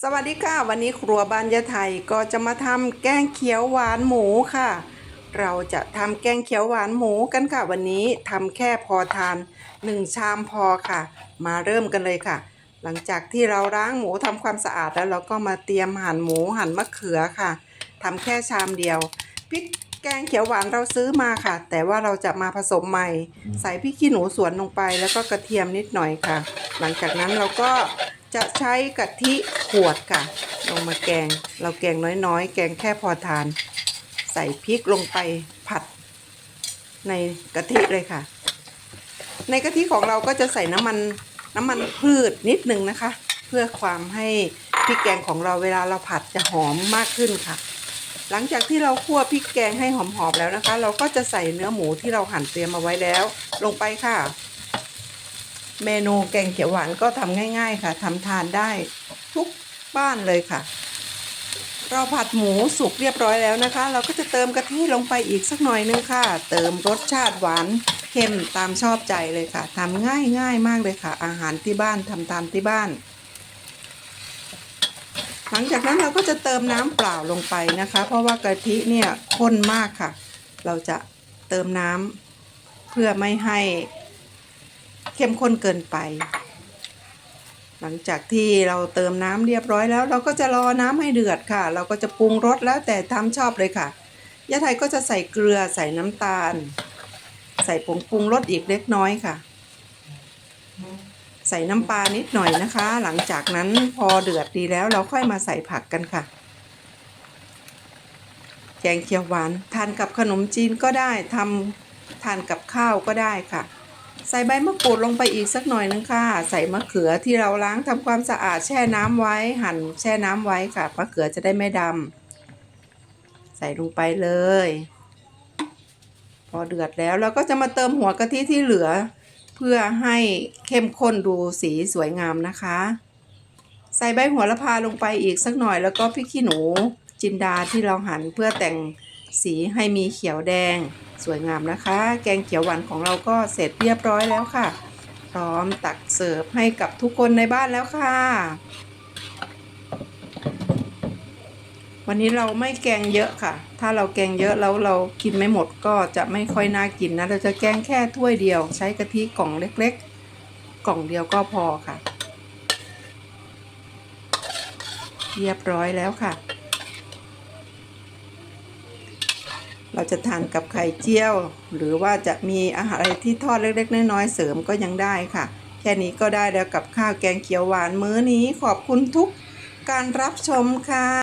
สวัสดีค่ะ วันนี้ครัวบ้านยะไทยก็จะมาทำแกงเขียวหวานหมูค่ะ เราจะทำแกงเขียวหวานหมูกันค่ะ วันนี้ทำแค่พอทานหนึ่งชามพอค่ะ มาเริ่มกันเลยค่ะ หลังจากที่เราล้างหมูทำความสะอาดแล้วเราก็มาเตรียมหั่นหมูหั่นมะเขือค่ะทำแค่ชามเดียวพริกแกงเขียวหวานเราซื้อมาค่ะ แต่ว่าเราจะมาผสมใหม่ ใส่พริกขี้หนูสวนลงไป แล้วก็กระเทียมนิดหน่อยค่ะ หลังจากนั้นเราก็ จะใช้กะทิขวดค่ะ ลงมาแกง เราแกงน้อยๆ แกงแค่พอทาน ใส่พริกลงไปผัดในกะทิเลยค่ะ ในกะทิของเราก็จะใส่น้ำมันน้ำมันพืชนิดนึงนะคะ เพื่อความให้พริกแกงของเราเวลาเราผัดจะหอมมากขึ้นค่ะ หลังจากที่เราคั่วพริกแกงให้หอมๆแล้วนะคะ เราก็จะใส่เนื้อหมูที่เราหั่นเตรียมมาไว้แล้ว ลงไปค่ะ เมนูแกงเขียวหวานก็ทำง่าย ๆ ค่ะทำทานได้ทุกบ้านเลยค่ะ เราผัดหมูสุกเรียบร้อยแล้วนะคะ เราก็จะเติมกะทิลงไปอีกสักหน่อยนึงค่ะ เติมรสชาติหวานเค็มตามชอบใจเลยค่ะทำง่ายง่ายๆมากเลยค่ะ อาหารที่บ้านทำตามที่บ้าน หลังจากนั้นเราก็จะเติมน้ำเปล่าลงไปนะคะ เพราะว่ากะทิเนี่ยข้นมากค่ะ เราจะเติมน้ำเพื่อไม่ให้ เข้มข้นเกินไป หลังจากที่เราเติมน้ำเรียบร้อยแล้ว เราก็จะรอน้ำให้เดือดค่ะ เราก็จะปรุงรสแล้วแต่ตามชอบเลยค่ะยะไทยก็จะใส่เกลือใส่น้ำตาล ใส่ผงปรุงรสอีกเล็กน้อยค่ะ ใส่น้ำปลานิดหน่อยนะคะ หลังจากนั้นพอเดือดดีแล้วเราค่อยมาใส่ผักกันค่ะแกงเขียวหวานทานกับขนมจีนก็ได้ทำทานกับข้าวก็ได้ค่ะ ใส่ใบมะกรูดลงไปอีกสักหน่อยนึงค่ะ ใส่มะเขือที่เราล้างทำความสะอาดแช่น้ำไว้หั่นแช่น้ำไว้ค่ะมะเขือจะได้ไม่ดำใส่ลงไปเลย พอเดือดแล้วเราก็จะมาเติมหัวกะทิที่เหลือ เพื่อให้เข้มข้นดูสีสวยงามนะคะ ใส่ใบหัวละพาลงไปอีกสักหน่อยแล้วก็พริกขี้หนูจินดาที่เราหั่นเพื่อแต่ง สีให้มีเขียวแดง สวยงามนะคะ แกงเขียวหวานของเราก็เสร็จเรียบร้อยแล้วค่ะ พร้อมตักเสิร์ฟให้กับทุกคนในบ้านแล้วค่ะ วันนี้เราไม่แกงเยอะค่ะ ถ้าเราแกงเยอะแล้วเรากินไม่หมดก็จะไม่ค่อยน่ากินนะ เราจะแกงแค่ถ้วยเดียว ใช้กะทิกล่องเล็ก ๆ กล่องเดียวก็พอค่ะ เรียบร้อยแล้วค่ะ เราจะทานกับไข่เจียว หรือว่าจะมีอาหารอะไรที่ทอดเล็ก ๆ น้อยๆเสริมก็ยังได้ค่ะ แค่นี้ก็ได้แล้วกับข้าวแกงเขียวหวานมื้อนี้ขอบคุณทุกการรับชมค่ะ